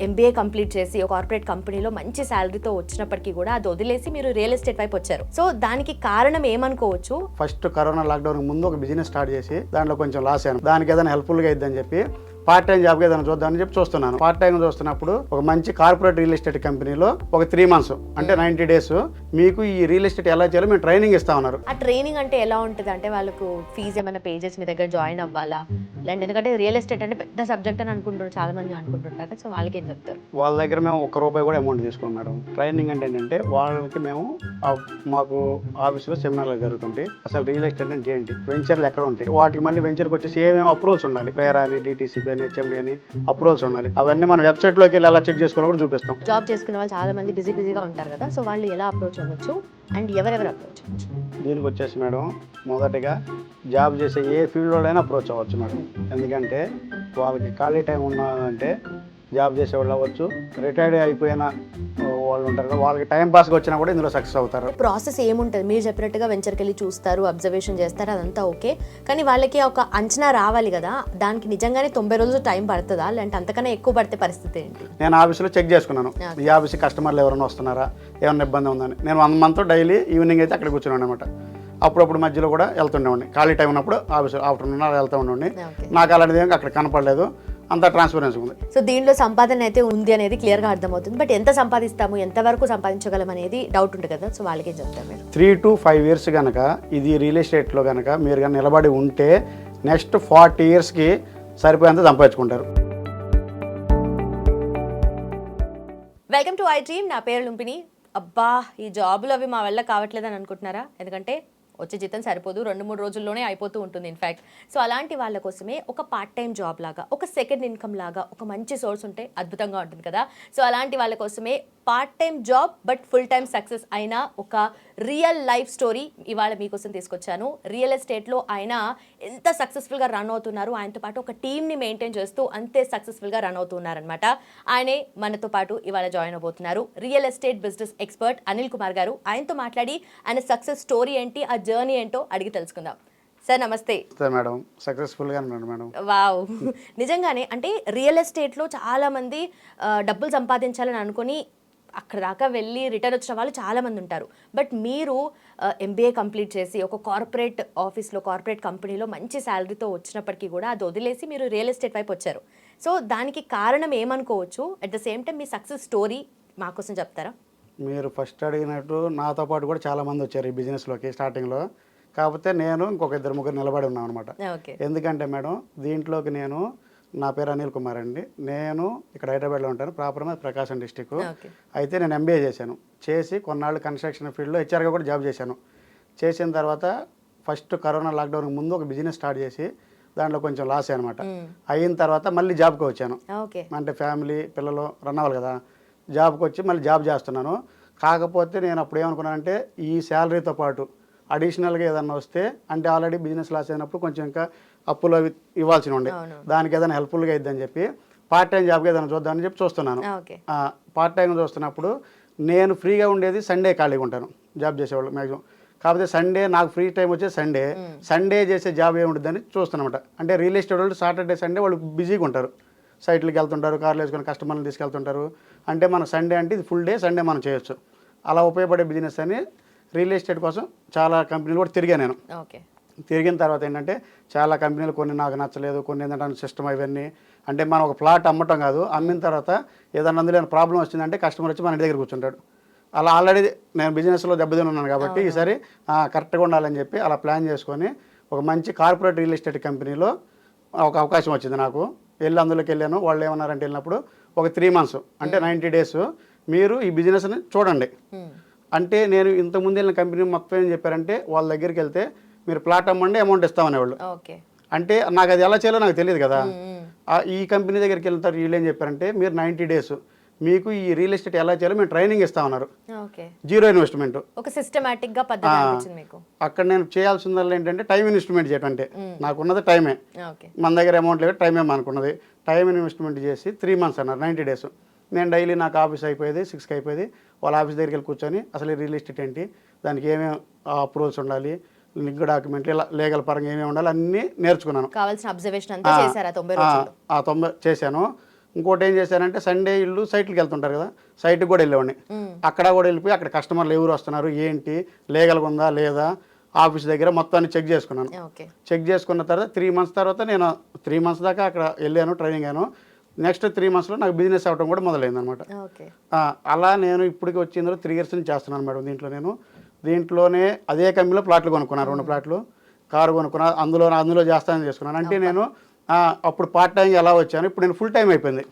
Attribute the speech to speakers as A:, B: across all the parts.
A: MBA complete చేసి ఒక corporate కంపెనీలో మంచి శాలరీతో వచ్చినప్పటికీ కూడా అది వదిలేసి మీరు రియల్ ఎస్టేట్ వైపు వచ్చారు. సో దానికి కారణం ఏమనుకోవచ్చు?
B: ఫస్ట్ కరోనా లాక్డౌన్ ముందు ఒక బిజినెస్ స్టార్ట్ చేసి దాంట్లో కొంచెం లాస్ అయ్యాను. దానికి ఏదైనా హెల్ప్ఫుల్గా ఇద్దని చెప్పి పార్ట్ టైం జాబ్గా ఏదైనా చూద్దామని చెప్పి చూస్తున్నాను. పార్ట్ టైం చూస్తున్నప్పుడు ఒక మంచి కార్పొరేట్ రియల్ ఎస్టేట్ కంపెనీలో ఒక త్రీ మంత్స్ అంటే నైంటీ డేస్ మీకు ఈ రియల్ ఎస్టేట్ ఎలా చేయాలో మేము ట్రైనింగ్ ఇస్తా ఉన్నారు.
A: ఆ ట్రైనింగ్ అంటే ఎలా ఉంటుంది? అంటే వాళ్ళకు ఫీజు ఏమైనా పేజెస్ మీ దగ్గర జాయిన్ అవ్వాలా? లేదంటే ఎందుకంటే రియల్ ఎస్టేట్ అంటే పెద్ద సబ్జెక్ట్ అని అనుకుంటారు చాలా మంది అనుకుంటుంటారు. సో వాళ్ళకి ఏం చెప్తారు?
B: వాళ్ళ దగ్గర మేము ఒక్క రూపాయి కూడా అమౌంట్ తీసుకోం మేడం. ట్రైనింగ్ అంటే ఏంటంటే వాళ్ళకి మేము మాకు ఆఫీస్లో సెమినార్లు జరుగుతుంటాయి. అసలు రియల్ ఎస్టేట్ అంటే ఏంటి? వెంచర్లు ఎక్కడ ఉంటాయి? వాటికి మళ్ళీ వెంచర్కి వచ్చేసి ఏమేమి అప్రూవల్స్ ఉండాలి? పేరా అని డిటీసీ అని హెచ్ఎండి అని అప్రూవల్స్ ఉండాలి. అవన్నీ మనం వెబ్సైట్లోకి వెళ్ళి ఎలా చెక్ చేసుకోవాలో కూడా చూపిస్తాం.
A: జాబ్ చేసుకునే వాళ్ళు చాలా మంది బిజీ బిజీగా ఉంటారు కదా సో వాళ్ళు ఎలా అప్రోచ్ అవ్వచ్చు అండ్ ఎవరెవరు అప్రోచ్ అవ్వచ్చు?
B: దీనికి వచ్చేసి మేడం మొదటిగా జాబ్ చేసే ఏ ఫీల్డ్లోనైనా అప్రోచ్ అవ్వచ్చు మేడం. ఎందుకంటే వాళ్ళకి ఖాళీ టైం ఉన్నదంటే జాబ్ చేసే వాళ్ళు అవ్వచ్చు. రిటైర్డ్ అయిపోయిన వాళ్ళు ఉంటారు కదా వాళ్ళకి టైం పాస్గా వచ్చినా కూడా ఇందులో సక్సెస్ అవుతారు.
A: ప్రాసెస్ ఏముంటుంది? మీరు చెప్పినట్టుగా వెంచర్కి వెళ్ళి చూస్తారు అబ్జర్వేషన్ చేస్తారు అదంతా ఓకే. కానీ వాళ్ళకి ఒక అంచనా రావాలి కదా దానికి నిజంగానే తొంభై రోజులు టైం పడుతుందా? లేదంటే అంతకన్నా ఎక్కువ పడితే పరిస్థితి ఏంటి?
B: నేను ఆఫీస్లో చెక్ చేసుకున్నాను. ఈ ఆఫీస్ కస్టమర్లు ఎవరైనా వస్తున్నారా? ఏమైనా ఇబ్బంది ఉందని. నేను వన్ మంత్ డైలీ ఈవినింగ్ అయితే అక్కడ కూర్చున్నాను అనమాట అప్పుడప్పుడు మధ్యలో కూడా వెళ్తుండేవాడిని. ఖాళీ టైం ఉన్నప్పుడు ఆఫీస్ ఆఫ్టర్నూన్ వెళ్తూ ఉండేవాడిని. నాకు అలాంటిది ఏం అక్కడ కనపడలేదు. అంత ట్రాన్స్పరెన్సీ ఉంది.
A: సో దీనిలో సంపాదన అయితే ఉంది అనేది క్లియర్గా అర్థమవుతుంది. బట్ ఎంత సంపాదిస్తాము ఎంతవరకు సంపాదించగలం అనేది డౌట్ ఉంటుంది కదా. సో వాళ్ళకి చెప్తారు మీరు
B: త్రీ టు ఫైవ్ ఇయర్స్ కనుక ఇది రియల్ ఎస్టేట్లో కనుక మీరు కానీ నిలబడి ఉంటే నెక్స్ట్ ఫార్టీ ఇయర్స్కి సరిపోయేంత సంపాదించుకుంటారు.
A: వెల్కమ్ టు ఐ డ్రీమ్ నా పేరు లుంపిని అబ్బా ఈ జాబులు అవి మా వల్ల కావట్లేదని అనుకుంటున్నారా? ఎందుకంటే వచ్చే జీతం సరిపోదు రెండు మూడు రోజుల్లోనే అయిపోతూ ఉంటుంది ఇన్ఫ్యాక్ట్ సో అలాంటి వాళ్ళ కోసమే ఒక పార్ట్ టైం జాబ్ లాగా ఒక సెకండ్ ఇన్కమ్ లాగా ఒక మంచి సోర్స్ ఉంటే అద్భుతంగా ఉంటుంది కదా. సో అలాంటి వాళ్ళ కోసమే part time job but full time success అయిన ఒక రియల్ లైఫ్ స్టోరీ ఇవాళ మీకోసం తీసుకొచ్చాను. రియల్ ఎస్టేట్లో ఆయన ఎంత సక్సెస్ఫుల్గా రన్ అవుతున్నారు ఆయనతో పాటు ఒక టీమ్ని మెయింటైన్ చేస్తూ అంతే సక్సెస్ఫుల్గా రన్ అవుతున్నారనమాట ఆయనే మనతో పాటు ఇవాళ join అవబోతున్నారు real estate business expert Anil Kumar garu ఆయనతో మాట్లాడి ఆయన సక్సెస్ స్టోరీ ఏంటి ఆ జర్నీ ఏంటో అడిగి తెలుసుకుందాం. సార్ నమస్తే.
B: మేడం సక్సెస్ఫుల్గా మేడం
A: వావ్ నిజంగానే అంటే రియల్ ఎస్టేట్లో చాలా మంది ఆ, డబ్బులు సంపాదించాలని అనుకుని అక్కడ దాకా వెళ్ళి రిటర్న్ వచ్చిన వాళ్ళు చాలా మంది ఉంటారు. బట్ మీరు ఎంబీఏ కంప్లీట్ చేసి ఒక కార్పొరేట్ ఆఫీస్లో కార్పొరేట్ కంపెనీలో మంచి శాలరీతో వచ్చినప్పటికీ కూడా అది వదిలేసి మీరు రియల్ ఎస్టేట్ వైపు వచ్చారు. సో దానికి కారణం ఏమనుకోవచ్చు? అట్ ద సేమ్ టైం మీ సక్సెస్ స్టోరీ మా కోసం చెప్తారా?
B: మీరు ఫస్ట్ అడిగినట్టు నాతో పాటు కూడా చాలా మంది వచ్చారు ఈ బిజినెస్లోకి స్టార్టింగ్లో. కాకపోతే నేను ఇంకొక ఇద్దరు ముగ్గురు నిలబడి ఉన్నాను అనమాట
A: ఓకే.
B: ఎందుకంటే మేడం దీంట్లోకి నేను నా పేరు అనిల్ కుమార్ అండి. నేను ఇక్కడ హైదరాబాద్లో ఉంటాను. ప్రాపర్ మీద ప్రకాశం డిస్టిక్ అయితే నేను ఎంబీఏ చేశాను. చేసి కొన్నాళ్ళు కన్స్ట్రక్షన్ ఫీల్డ్లో హెచ్ఆర్గా కూడా జాబ్ చేశాను. చేసిన తర్వాత ఫస్ట్ కరోనా లాక్డౌన్ ముందు ఒక బిజినెస్ స్టార్ట్ చేసి దాంట్లో కొంచెం లాస్ అనమాట అయిన తర్వాత మళ్ళీ జాబ్కి వచ్చాను. అంటే ఫ్యామిలీ పిల్లలు రన్ అవ్వాలి కదా. జాబ్కి వచ్చి మళ్ళీ జాబ్ చేస్తున్నాను. కాకపోతే నేను అప్పుడు ఏమనుకున్నానంటే ఈ శాలరీతో పాటు అడిషనల్గా ఏదన్నా వస్తే అంటే ఆల్రెడీ బిజినెస్ లాస్ అయినప్పుడు కొంచెం ఇంకా అప్పులు అవి ఇవ్వాల్సి ఉండే. దానికి ఏదైనా హెల్ప్ఫుల్గా ఇద్దని చెప్పి పార్ట్ టైం జాబ్గా ఏదైనా చూద్దామని చెప్పి చూస్తున్నాను. పార్ట్ టైం చూస్తున్నప్పుడు నేను ఫ్రీగా ఉండేది సండే ఖాళీగా ఉంటాను జాబ్ చేసేవాళ్ళు మ్యాక్సిమం కాకపోతే సండే నాకు ఫ్రీ టైం వచ్చే సండే సండే చేసే జాబ్ ఏముంటుందని చూస్తున్నమాట. అంటే రియల్ ఎస్టేట్ వాళ్ళు సాటర్డే సండే వాళ్ళు బిజీగా ఉంటారు. సైట్లకి వెళ్తుంటారు కార్లు వేసుకొని కస్టమర్లు తీసుకెళ్తుంటారు. అంటే మన సండే అంటే ఇది ఫుల్ డే సండే మనం చేయొచ్చు. అలా ఉపయోగపడే బిజినెస్ అని రియల్ ఎస్టేట్ కోసం చాలా కంపెనీలు కూడా తిరిగా నేను. తిరిగిన తర్వాత ఏంటంటే చాలా కంపెనీలు కొన్ని నాకు నచ్చలేదు కొన్ని ఏంటంటే సిస్టమ్ అవన్నీ అంటే మనం ఒక ప్లాట్ అమ్మటం కాదు అమ్మిన తర్వాత ఏదైనా అందులో ప్రాబ్లం వచ్చిందంటే కస్టమర్ వచ్చి మన ఇంటి దగ్గర కూర్చుంటాడు. అలా ఆల్రెడీ నేను బిజినెస్లో దెబ్బతిని ఉన్నాను కాబట్టి ఈసారి కరెక్ట్గా ఉండాలని చెప్పి అలా ప్లాన్ చేసుకొని ఒక మంచి కార్పొరేట్ రియల్ ఎస్టేట్ కంపెనీలో ఒక అవకాశం వచ్చింది నాకు. వెళ్ళి అందులోకి వెళ్ళాను. వాళ్ళు ఏమన్నారంటే వెళ్ళినప్పుడు ఒక త్రీ మంత్స్ అంటే నైంటీ డేస్ మీరు ఈ బిజినెస్ని చూడండి. అంటే నేను ఇంతకుముందు వెళ్ళిన కంపెనీ మొత్తం ఏం చెప్పారంటే వాళ్ళ దగ్గరికి వెళ్తే మీరు ప్లాట్ అమ్మండి అమౌంట్ ఇస్తామనేవాళ్ళు. అంటే నాకు అది ఎలా చేయాలో నాకు తెలియదు కదా. ఈ కంపెనీ దగ్గరికి వెళ్తారు వీళ్ళు ఏం చెప్పారంటే మీరు నైంటీ డేస్ మీకు ఈ రియల్ ఎస్టేట్ ఎలా చేయాలో మేము ట్రైనింగ్ ఇస్తామన్నారు జీరో ఇన్వెస్ట్మెంట్
A: ఒక సిస్టమేటిక్గా
B: అక్కడ నేను చేయాల్సిందల్లా ఏంటంటే టైం ఇన్వెస్ట్మెంట్ చేయటం అంటే. నాకున్నది టైమే మన దగ్గర అమౌంట్ లేదు టైమే అనుకున్నది టైం ఇన్వెస్ట్మెంట్ చేసి త్రీ మంత్స్ అన్నారు నైంటీ డేస్ నేను డైలీ నాకు ఆఫీస్ అయిపోయేది సిక్స్కి అయిపోయేది. వాళ్ళ ఆఫీస్ దగ్గరికి వెళ్ళి కూర్చొని అసలు రియల్ ఎస్టేట్ ఏంటి? దానికి ఏమేమి అప్రూవల్స్ ఉండాలి? లింక్ డాక్యుమెంట్లు ఇలా లీగల్ పరంగా ఏమేమి ఉండాలి అన్నీ నేర్చుకున్నాను.
A: కావాల్సిన అబ్జర్వేషన్ అంతా
B: ఆ,
A: చేశారా తొంభై
B: ఆ, చేశాను. ఇంకోటి ఏం చేశానంటే సండే ఇల్లు సైట్కి వెళ్తుంటారు కదా సైట్కి కూడా వెళ్ళేవాడిని. అక్కడ కూడా వెళ్ళిపోయి అక్కడ కస్టమర్లు ఎవరు వస్తున్నారు ఏంటి లీగల్గా ఉందా లేదా ఆఫీస్ దగ్గర మొత్తాన్ని చెక్ చేసుకున్నాను. చెక్ చేసుకున్న తర్వాత త్రీ మంత్స్ తర్వాత నేను త్రీ మంత్స్ దాకా అక్కడ వెళ్ళాను ట్రైనింగ్ అయ్యాను. నెక్స్ట్ త్రీ మంత్స్లో నాకు బిజినెస్ అవ్వడం కూడా మొదలైంది అనమాట అలా నేను ఇప్పటికి వచ్చిందో త్రీ ఇయర్స్ నుంచి చేస్తున్నాను మేడం దీంట్లో నేను. దీంట్లోనే అదే కంపెనీలో ప్లాట్లు కొనుక్కున్నాను రెండు ప్లాట్లు. కారు కొనుక్కున్నాను అందులో అందులో చేస్తానని చేసుకున్నాను. అంటే నేను అప్పుడు పార్ట్ టైం ఎలా వచ్చాను ఇప్పుడు నేను ఫుల్ టైం అయిపోయింది.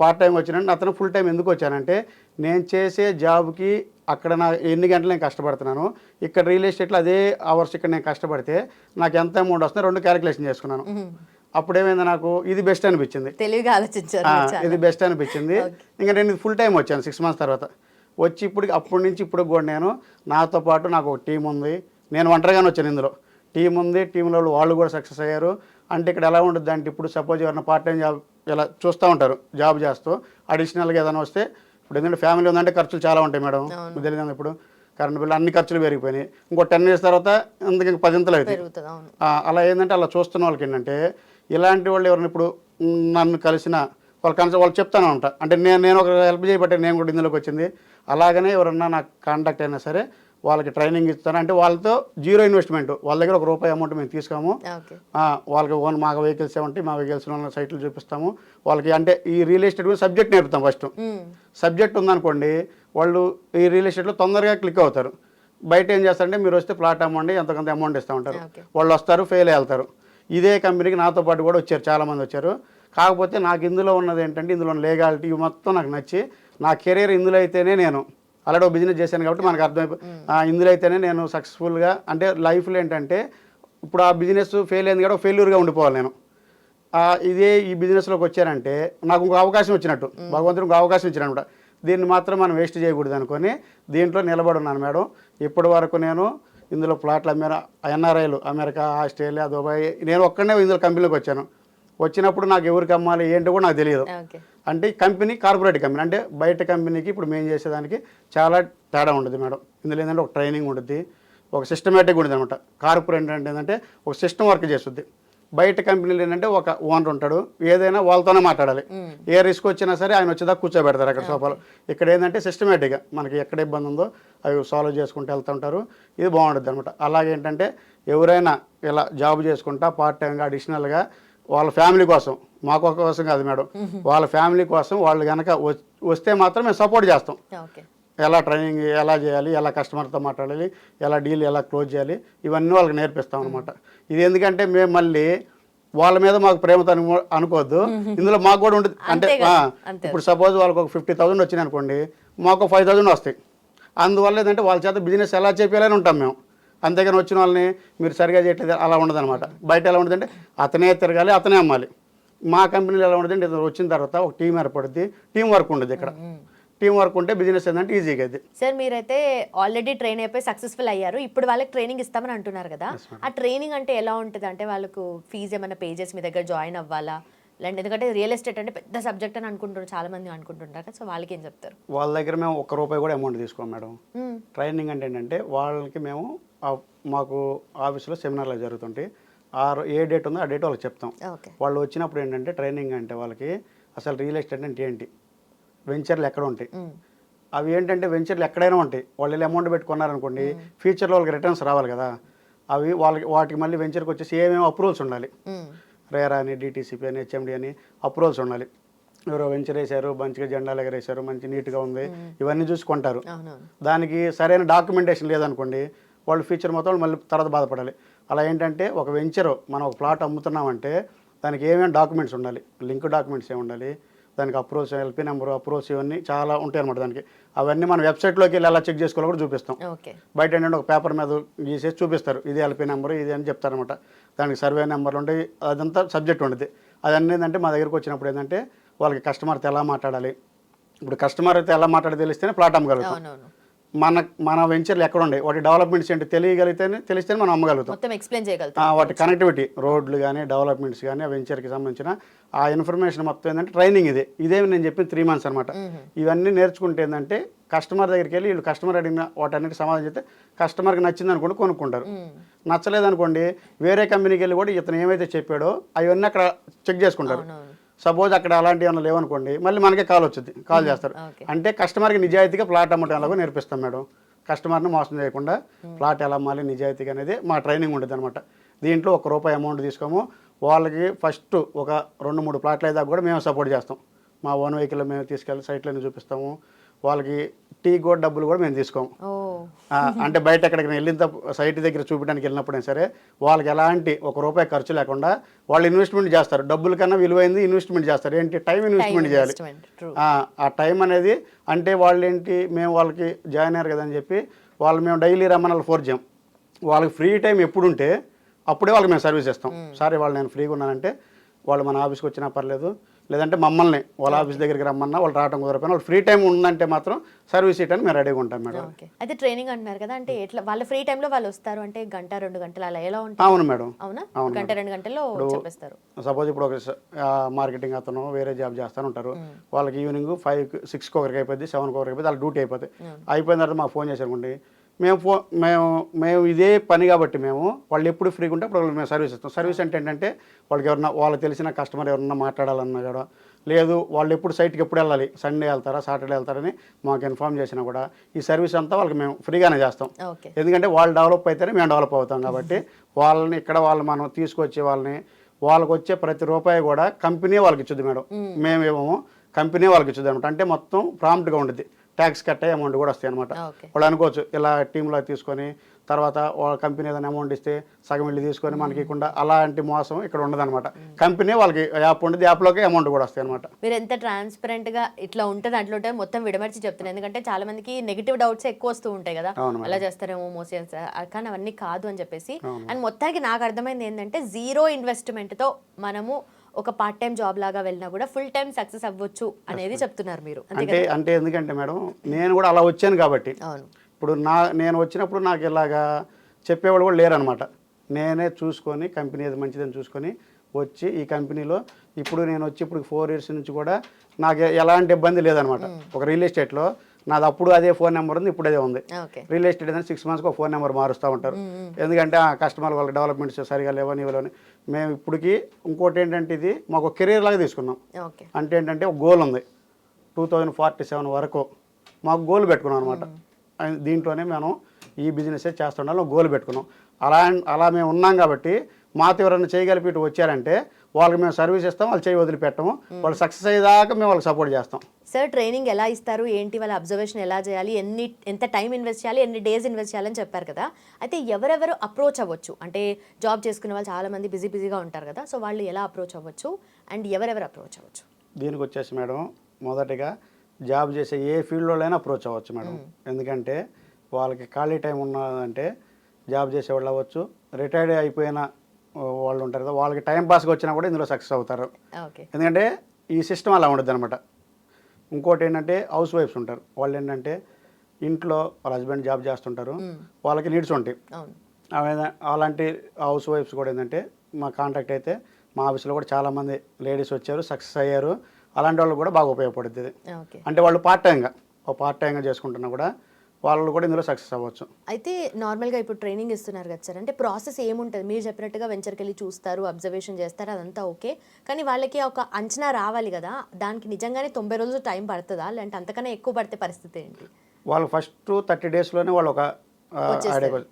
B: పార్ట్ టైం వచ్చినాను అతను ఫుల్ టైం ఎందుకు వచ్చానంటే నేను చేసే జాబ్కి అక్కడ నా ఎన్ని గంటలు నేను కష్టపడుతున్నాను ఇక్కడ రియల్ ఎస్టేట్లో అదే అవర్స్ ఇక్కడ నేను కష్టపడితే నాకు ఎంత అమౌంట్ వస్తుందో రెండు క్యాలిక్యులేషన్ చేసుకున్నాను. అప్పుడు ఏమైంది నాకు ఇది బెస్ట్ అనిపించింది.
A: తెలివిగా ఆలోచించారు.
B: ఇది బెస్ట్ అనిపించింది. ఇంకా నేను ఫుల్ టైం వచ్చాను సిక్స్ మంత్స్ తర్వాత. వచ్చి ఇప్పుడు అప్పటి నుంచి ఇప్పుడు కూడా నేను నాతో పాటు నాకు ఒక టీం ఉంది. నేను ఒంటరిగానే వచ్చాను ఇందులో. టీం ఉంది టీంలో వాళ్ళు కూడా సక్సెస్ అయ్యారు. అంటే ఇక్కడ ఎలా ఉంటుంది అంటే ఇప్పుడు సపోజ్ ఎవరైనా పార్ట్ టైం జాబ్ ఇలా చూస్తూ ఉంటారు జాబ్ చేస్తూ. అడిషనల్గా ఏదైనా వస్తే ఇప్పుడు ఎందుకంటే ఫ్యామిలీ ఉందంటే ఖర్చులు చాలా ఉంటాయి మేడం. తెలియదు ఇప్పుడు. కరెంట్ బిల్లు అన్ని ఖర్చులు పెరిగిపోయినాయి. ఇంకో టెన్ ఇయర్స్ తర్వాత అందుకు ఇంక పదింతలు అవుతాయి. అలా ఏంటంటే అలా చూస్తున్న వాళ్ళకి ఏంటంటే ఇలాంటి వాళ్ళు ఎవరైనా ఇప్పుడు నన్ను కలిసిన వాళ్ళ కనీసం వాళ్ళు చెప్తాను ఉంటా. అంటే నేను నేను ఒక హెల్ప్ చేయబట్టే నేను కూడా ఇందులోకి వచ్చింది. అలాగనే ఎవరన్నా నాకు కాంటాక్ట్ అయినా సరే వాళ్ళకి ట్రైనింగ్ ఇస్తాను. అంటే వాళ్ళతో జీరో ఇన్వెస్ట్మెంట్ వాళ్ళ దగ్గర ఒక రూపాయి అమౌంట్ మేము తీసుకోము. వాళ్ళకి ఓన్ మా వెహికల్స్ ఏమంటే మా వెహికల్స్ సైట్లు చూపిస్తాము. వాళ్ళకి అంటే ఈ రియల్ ఎస్టేట్ గురించి సబ్జెక్ట్ నేర్పుతాం ఫస్ట్. సబ్జెక్ట్ ఉందనుకోండి వాళ్ళు ఈ రియల్ ఎస్టేట్లో తొందరగా క్లిక్ అవుతారు. బయట ఏం చేస్తారంటే మీరు వస్తే ప్లాట్ అమౌంట్ ఎంతకంత అమౌంట్ ఇస్తూ ఉంటారు. వాళ్ళు వస్తారు ఫెయిల్ వెళ్తారు. ఇదే కంపెనీకి నాతో పాటు కూడా వచ్చారు చాలామంది వచ్చారు. కాకపోతే నాకు ఇందులో ఉన్నది ఏంటంటే ఇందులో లీగాలిటీ మొత్తం నాకు నచ్చి నా కెరీర్ ఇందులో అయితేనే నేను ఆల్రెడీ బిజినెస్ చేశాను కాబట్టి మనకు అర్థమైపో ఆ, ఇందులో అయితేనే నేను సక్సెస్ఫుల్గా అంటే లైఫ్లో ఏంటంటే ఇప్పుడు ఆ బిజినెస్ ఫెయిల్ అయింది కూడా ఫెయిల్యూర్గా ఉండిపోవాలి నేను. ఇదే ఈ బిజినెస్లోకి వచ్చారంటే నాకు ఇంకో అవకాశం వచ్చినట్టు భగవంతుడు ఇంకో అవకాశం ఇచ్చినమాట దీన్ని మాత్రం మనం వేస్ట్ చేయకూడదు అనుకొని దీంట్లో నిలబడి ఉన్నాను మేడం. ఇప్పటి వరకు నేను ఇందులో ప్లాట్లు అమ్మాను. ఎన్ఆర్ఐలు అమెరికా ఆస్ట్రేలియా దుబాయ్ నేను ఒక్కడనే ఇందులో కంపెనీలోకి వచ్చాను. వచ్చినప్పుడు నాకు ఎవరికి అమ్మాలి ఏంటో కూడా నాకు తెలియదు. అంటే ఈ కంపెనీ కార్పొరేట్ కంపెనీ అంటే బయట కంపెనీకి ఇప్పుడు మేము చేసేదానికి చాలా తేడా ఉంటుంది మేడం. ఇందులో ఏంటంటే ఒక ట్రైనింగ్ ఉంటుంది ఒక సిస్టమేటిక్ ఉంటుంది అనమాట. కార్పొరేట్ అంటే ఏంటంటే ఒక సిస్టమ్ వర్క్ చేస్తుంది. బయట కంపెనీలు ఏంటంటే ఒక ఓనర్ ఉంటాడు ఏదైనా వాళ్ళతోనే మాట్లాడాలి. ఏ రిస్క్ వచ్చినా సరే ఆయన వచ్చేదాకా కూర్చోబెడతారు అక్కడ సోఫాలో. ఇక్కడ ఏంటంటే సిస్టమేటిక్గా మనకి ఎక్కడ ఇబ్బంది ఉందో అవి సాల్వ్ చేసుకుంటూ వెళ్తుంటారు ఇది బాగుంటుంది అనమాట. అలాగే ఏంటంటే ఎవరైనా ఇలా జాబ్ చేసుకుంటా పార్ట్ టైంగా అడిషనల్గా వాళ్ళ ఫ్యామిలీ కోసం. మాకు ఒక కోసం కాదు మేడం. వాళ్ళ ఫ్యామిలీ కోసం వాళ్ళు కనుక వస్తే మాత్రం మేము సపోర్ట్ చేస్తాం. ఎలా ట్రైనింగ్ ఎలా చేయాలి ఎలా కస్టమర్తో మాట్లాడాలి ఎలా డీల్ ఎలా క్లోజ్ చేయాలి ఇవన్నీ వాళ్ళకి నేర్పిస్తాం అనమాట ఇది ఎందుకంటే మేము మళ్ళీ వాళ్ళ మీద మాకు ప్రేమతో అను అనుకోవద్దు ఇందులో మాకు కూడా ఉంటుంది అంటే. ఇప్పుడు సపోజ్ వాళ్ళకి ఒక ఫిఫ్టీ థౌసండ్ వచ్చినాయి అనుకోండి మాకు ఫైవ్ థౌసండ్ వస్తాయి. అందువల్ల ఏంటంటే వాళ్ళ చేత బిజినెస్ ఎలా చేయాలని ఉంటాం మేము. అంతేగాని వచ్చిన వాళ్ళని మీరు సరిగా చేయట్లేదు అలా ఉండదన్నమాట. బయట ఎలా ఉంటుందంటే అతనే తిరగాలి అతనే అమ్మాలి. మా కంపెనీలో ఎలా ఇతను వచ్చిన తర్వాత ఒక టీం ఏర్పడుద్ది టీం వర్క్ ఉంటుంది ఇక్కడ. టీం వర్క్ ఉంటే బిజినెస్ ఏంటంటే ఈజీగా అది
A: సార్ మీరైతే ఆల్రెడీ ట్రైన్ అయిపోయి సక్సెస్ఫుల్ అయ్యారు. ఇప్పుడు వాళ్ళకి ట్రైనింగ్ ఇస్తామని అంటున్నారు కదా. ఆ ట్రైనింగ్ అంటే ఎలా ఉంటుంది? అంటే వాళ్ళకు ఫీజు ఏమైనా పేజెస్ మీ దగ్గర జాయిన్ అవ్వాలా? లేదంటే ఎందుకంటే రియల్ ఎస్టేట్ అంటే పెద్ద సబ్జెక్ట్ అని అనుకుంటున్నారు చాలా మంది అనుకుంటుంటారు కదా. సో వాళ్ళకి ఏం చెప్తారు?
B: వాళ్ళ దగ్గర మేము ఒక్క రూపాయి కూడా అమౌంట్ తీసుకోం మేడం. ట్రైనింగ్ అంటే ఏంటంటే వాళ్ళకి మేము మాకు ఆఫీస్లో సెమినార్లు జరుగుతుంటాయి. ఆ ఏ డేట్ ఉందో ఆ డేట్ వాళ్ళకి చెప్తాం. వాళ్ళు వచ్చినప్పుడు ఏంటంటే ట్రైనింగ్ అంటే వాళ్ళకి అసలు రియల్ ఎస్టేట్ అంటే ఏంటి? వెంచర్లు ఎక్కడ ఉంటాయి. అవి ఏంటంటే వెంచర్లు ఎక్కడైనా ఉంటాయి. వాళ్ళు వెళ్ళి అమౌంట్ పెట్టుకున్నారనుకోండి ఫ్యూచర్లో వాళ్ళకి రిటర్న్స్ రావాలి కదా. అవి వాళ్ళకి వాటికి మళ్ళీ వెంచర్కి వచ్చేసి ఏమేమి అప్రూవల్స్ ఉండాలి. రేరా అని డిటీసీపీ అని హెచ్ఎండి అని అప్రూవల్స్ ఉండాలి. ఎవరో వెంచర్ వేశారు మంచిగా జెండాలు ఎగరేశారు మంచి నీట్గా ఉంది. ఇవన్నీ చూసి కొంటారు.
A: అవునవును.
B: దానికి సరైన డాక్యుమెంటేషన్ లేదనుకోండి వాళ్ళు ఫ్యూచర్ మొత్తం మళ్ళీ తర్వాత బాధపడాలి. అలా ఏంటంటే ఒక వెంచర్ మనం ఒక ప్లాట్ అమ్ముతున్నామంటే దానికి ఏమేమి డాక్యుమెంట్స్ ఉండాలి? లింక్ డాక్యుమెంట్స్ ఏమి ఉండాలి? దానికి అప్రోచ్ ఎల్పీ నెంబర్ అప్రోచ్ ఇవన్నీ చాలా ఉంటాయి అనమాట దానికి. అవన్నీ మనం వెబ్సైట్లోకి వెళ్ళి ఎలా చెక్ చేసుకోవాలో కూడా చూపిస్తాం. బయట ఏంటంటే ఒక పేపర్ మీద గీసేసి చూపిస్తారు. ఇది ఎల్పీ నెంబర్ ఇది అని చెప్తారనమాట దానికి సర్వే నెంబర్లు ఉంటాయి అదంతా సబ్జెక్ట్ ఉంటుంది అదన్నీ ఏంటంటే మా దగ్గరికి వచ్చినప్పుడు ఏంటంటే వాళ్ళకి కస్టమర్తో ఎలా మాట్లాడాలి? ఇప్పుడు కస్టమర్ అయితే ఎలా మాట్లాడి తెలిస్తేనే ప్లాట్ అమ్మగలుగుతాం. మన మన వెంచర్లు ఎక్కడ ఉన్నాయి వాటి డెవలప్మెంట్స్ ఏంటి? తెలియగలిగితేనే తెలిస్తేనే మనం అమ్మగలుగుతాం.
A: మొత్తం ఎక్స్ప్లెయిన్ చేయగలుగుతాం.
B: వాటి కనెక్టివిటీ రోడ్లు కానీ డెవలప్మెంట్స్ కానీ ఆ వెంచర్కి సంబంధించిన ఆ ఇన్ఫర్మేషన్ మొత్తం ఏంటంటే ట్రైనింగ్ ఇదే. ఇదే నేను చెప్పిన త్రీ మంత్స్ అనమాట ఇవన్నీ నేర్చుకుంటే ఏంటంటే కస్టమర్ దగ్గరికి వెళ్ళి వీళ్ళు కస్టమర్ అడిగిన వాటన్నిటి సమాధానం చెప్తే కస్టమర్కి నచ్చింది అనుకోండి కొనుక్కుంటారు. నచ్చలేదనుకోండి వేరే కంపెనీకి వెళ్ళి కూడా ఇతను ఏమైతే చెప్పాడో అవన్నీ అక్కడ చెక్ చేసుకుంటారు. సపోజ్ అక్కడ అలాంటివి ఏమైనా లేవనుకోండి మళ్ళీ మనకే కాల్ వచ్చింది. కాల్ చేస్తారు. అంటే కస్టమర్కి నిజాయితీగా ప్లాట్ అమ్మటం ఎలాగో నేర్పిస్తాం మేడం. కస్టమర్ని మోసం చేయకుండా ప్లాట్ ఎలా అమ్మాలి నిజాయితీగా అనేది మా ట్రైనింగ్ ఉంటుంది అనమాట దీంట్లో ఒక రూపాయి అమౌంట్ తీసుకోము. వాళ్ళకి ఫస్ట్ ఒక రెండు మూడు ప్లాట్ల దాకా కూడా మేము సపోర్ట్ చేస్తాం. మా ఓన్ వెహికల్ మేము తీసుకెళ్ళి సైట్లను చూపిస్తాము. వాళ్ళకి టీ కూడా డబ్బులు కూడా మేము తీసుకోము. అంటే బయట ఎక్కడికి వెళ్ళిన సైట్ దగ్గర చూపించడానికి వెళ్ళినప్పుడైనా సరే వాళ్ళకి ఎలాంటి ఒక రూపాయి ఖర్చు లేకుండా వాళ్ళు ఇన్వెస్ట్మెంట్ చేస్తారు. డబ్బుల కన్నా విలువైంది ఇన్వెస్ట్మెంట్ చేస్తారు. ఏంటి? టైం ఇన్వెస్ట్మెంట్ చేయాలి. ఆ టైం అనేది అంటే వాళ్ళు ఏంటి మేము వాళ్ళకి జాయిన్ అయ్యారు కదా అని చెప్పి వాళ్ళు మేము డైలీ రమ్మని వాళ్ళు ఫోర్స్ చేయం వాళ్ళకి ఫ్రీ టైం ఎప్పుడు ఉంటే అప్పుడే వాళ్ళకి మేము సర్వీస్ ఇస్తాం. సరే వాళ్ళు నేను ఫ్రీగా ఉన్నానంటే వాళ్ళు మన ఆఫీస్కి వచ్చినా పర్లేదు. లేదంటే మమ్మల్ని వాళ్ళ ఆఫీస్ దగ్గరికి రమ్మన్నా వాళ్ళు రావడం కుదరపోయినా వాళ్ళు ఫ్రీ టైం ఉందంటే మాత్రం సర్వీస్ ఇవ్వడానికి మేము రెడీగా ఉంటాం మేడం.
A: అయితే ట్రైనింగ్ అంటున్నారు కదా అంటే ఎట్లా వాళ్ళ ఫ్రీ టైంలో వాళ్ళు వస్తారు అంటే గంట రెండు గంటలు అలా ఎలా ఉంటుంది?
B: అవును మేడం.
A: అవునా?
B: అవును
A: గంట రెండు గంటల్లో చెప్పేస్తారు.
B: సపోజ్ ఇప్పుడు ఒక మార్కెటింగ్ అతను వేరే జాబ్ చేస్తూ ఉంటారు. వాళ్ళకి ఈవినింగ్ ఫైవ్ సిక్స్కి ఒకరికి అయిపోద్ది సెవెన్కి ఒకరికి అయిపోద్ది వాళ్ళ డ్యూటీ అయిపోతుంది అయిపోయిన తర్వాత మాకు ఫోన్ చేసారుకోండి మేము ఫో మేము మేము ఇదే పని కాబట్టి మేము వాళ్ళు ఎప్పుడు ఫ్రీగా ఉంటే అప్పుడు మేము సర్వీస్ ఇస్తాం. సర్వీస్ అంటే ఏంటంటే వాళ్ళకి ఎవరన్నా వాళ్ళకి తెలిసిన కస్టమర్ ఎవరన్నా మాట్లాడాలన్నా కూడా లేదు వాళ్ళు ఎప్పుడు సైట్కి ఎప్పుడు వెళ్ళాలి సండే వెళ్తారా సాటర్డే వెళ్తారని మాకు ఇన్ఫామ్ చేసినా కూడా ఈ సర్వీస్ అంతా వాళ్ళకి మేము ఫ్రీగానే చేస్తాం. ఎందుకంటే వాళ్ళు డెవలప్ అయితేనే మేము డెవలప్ అవుతాం కాబట్టి వాళ్ళని ఇక్కడ వాళ్ళు మనం తీసుకొచ్చి వాళ్ళని వాళ్ళకి వచ్చే ప్రతి రూపాయి కూడా కంపెనీ వాళ్ళకి ఇచ్చుద్ది మేడం. మేమేమో కంపెనీ వాళ్ళకి ఇచ్చుద్ది అనమాట అంటే మొత్తం ప్రాంప్ట్గా ఉంటుంది ట్యాక్స్ కట్టే అమౌంట్ కూడా వస్తాయి అనమాట వాళ్ళు అనుకోవచ్చు ఇలా టీంలో తీసుకొని తర్వాత వాళ్ళ కంపెనీ ఏదైనా అమౌంట్ ఇస్తే సగం ఇల్లు తీసుకొని మనకి ఇవ్వకుండా అలాంటి మోసం ఇక్కడ ఉండదన్నమాట. కంపెనీ వాళ్ళకి యాప్ ఉంటుంది యాప్లోకి అమౌంట్ కూడా వస్తాయి అనమాట
A: మీరు ఎంత ట్రాన్స్పరెంట్గా ఇట్లా ఉంటుంది అట్లా ఉంటే మొత్తం విడమర్చి చెప్తున్నాను ఎందుకంటే చాలా మందికి నెగిటివ్ డౌట్స్ ఎక్కువ వస్తూ ఉంటాయి కదా. అలా చేస్తారేమో మోసం కానీ అవన్నీ కాదు అని చెప్పేసి. అండ్ మొత్తానికి నాకు అర్థమైంది ఏంటంటే జీరో ఇన్వెస్ట్మెంట్తో మనము ఒక పార్ట్ టైం జాబ్ లాగా వెళ్ళినా కూడా ఫుల్ టైం సక్సెస్ అవ్వచ్చు అనేది చెప్తున్నారు మీరు.
B: అంటే అంటే ఎందుకంటే మేడం నేను కూడా అలా వచ్చాను కాబట్టి.
A: అవును.
B: ఇప్పుడు నా నేను వచ్చినప్పుడు నాకు ఇలాగా చెప్పేవాళ్ళు కూడా లేరనమాట నేనే చూసుకొని కంపెనీ ఏది మంచిదని చూసుకొని వచ్చి ఈ కంపెనీలో ఇప్పుడు నేను వచ్చి ఇప్పుడు ఫోర్ ఇయర్స్ నుంచి కూడా నాకు ఎలాంటి ఇబ్బంది లేదనమాట ఒక రియల్ ఎస్టేట్లో నాది అప్పుడు అదే ఫోన్ నెంబర్ ఉంది ఇప్పుడు అదే ఉంది రియల్ ఎస్టేట్ అనేది సిక్స్ మంత్స్కి ఒక ఫోన్ నెంబర్ మారుస్తూ ఉంటారు. ఎందుకంటే ఆ కస్టమర్ వాళ్ళకి డెవలప్మెంట్స్ సరిగా లేవని ఇవ్వలేవని. మేము ఇప్పటికి ఇంకోటి ఏంటంటే ఇది మాకు కెరీర్ లాగా తీసుకున్నాం. అంటే ఏంటంటే ఒక గోల్ ఉంది. టూ థౌజండ్ ఫార్టీ సెవెన్ వరకు మాకు గోల్ పెట్టుకున్నాం అనమాట దీంట్లోనే మనం ఈ బిజినెస్ చేస్తుండాలి గోల్ పెట్టుకున్నాం. అలా అలా మేము ఉన్నాం కాబట్టి మాతో ఎవరైనా చేయగలిపి ఇటు వచ్చారంటే వాళ్ళకి మేము సర్వీస్ ఇస్తాం వాళ్ళు చేయి వదిలిపెట్టము. వాళ్ళు సక్సెస్ అయ్యేదాకా మేము వాళ్ళకి సపోర్ట్ చేస్తాం.
A: సార్ ట్రైనింగ్ ఎలా ఇస్తారు? ఏంటి? వాళ్ళ అబ్జర్వేషన్ ఎలా చేయాలి? ఎన్ని ఎంత టైం ఇన్వెస్ట్ చేయాలి? ఎన్ని డేస్ ఇన్వెస్ట్ చేయాలని చెప్పారు కదా. అయితే ఎవరెవరు అప్రోచ్ అవ్వచ్చు? అంటే జాబ్ చేసుకునే వాళ్ళు చాలా మంది బిజీ బిజీగా ఉంటారు కదా. సో వాళ్ళు ఎలా అప్రోచ్ అవ్వచ్చు? అండ్ ఎవరెవరు అప్రోచ్ అవ్వచ్చు?
B: దీనికి వచ్చేసి మేడం మొదటిగా జాబ్ చేసే ఏ ఫీల్డ్లోనైనా అప్రోచ్ అవ్వచ్చు మేడం. ఎందుకంటే వాళ్ళకి ఖాళీ టైం ఉన్నదంటే జాబ్ చేసేవాళ్ళు అవ్వచ్చు. రిటైర్డ్ అయిపోయిన వాళ్ళు ఉంటారు కదా వాళ్ళకి టైం పాస్గా వచ్చినా కూడా ఇందులో సక్సెస్ అవుతారు. ఎందుకంటే ఈ సిస్టమ్ అలా ఉండదు అనమాట ఇంకోటి ఏంటంటే హౌస్ వైఫ్స్ ఉంటారు. వాళ్ళు ఏంటంటే ఇంట్లో వాళ్ళ హస్బెండ్ జాబ్ చేస్తుంటారు. వాళ్ళకి నీడ్స్ ఉంటాయి. అలాంటి హౌస్ వైఫ్స్ కూడా ఏంటంటే మా కాంటాక్ట్ అయితే మా ఆఫీస్లో కూడా చాలామంది లేడీస్ వచ్చారు సక్సెస్ అయ్యారు. అలాంటి వాళ్ళు కూడా బాగా ఉపయోగపడుతుంది అంటే వాళ్ళు పార్ట్ టైంగా ఒక పార్ట్ టైంగా చేసుకుంటున్నా కూడా వాళ్ళు కూడా ఇందులో సక్సెస్ అవ్వచ్చు.
A: అయితే నార్మల్గా ఇప్పుడు ట్రైనింగ్ ఇస్తున్నారు కదా సార్. అంటే ప్రాసెస్ ఏముంటుంది? మీరు చెప్పినట్టుగా వెంచర్కి వెళ్ళి చూస్తారు అబ్జర్వేషన్ చేస్తారు అదంతా ఓకే. కానీ వాళ్ళకి ఒక అంచనా రావాలి కదా? దానికి నిజంగానే తొంభై రోజులు టైం పడుతుందా? లేదంటే అంతకన్నా ఎక్కువ పడితే పరిస్థితి ఏంటి?
B: వాళ్ళు ఫస్ట్ థర్టీ డేస్లోనే వాళ్ళు ఒక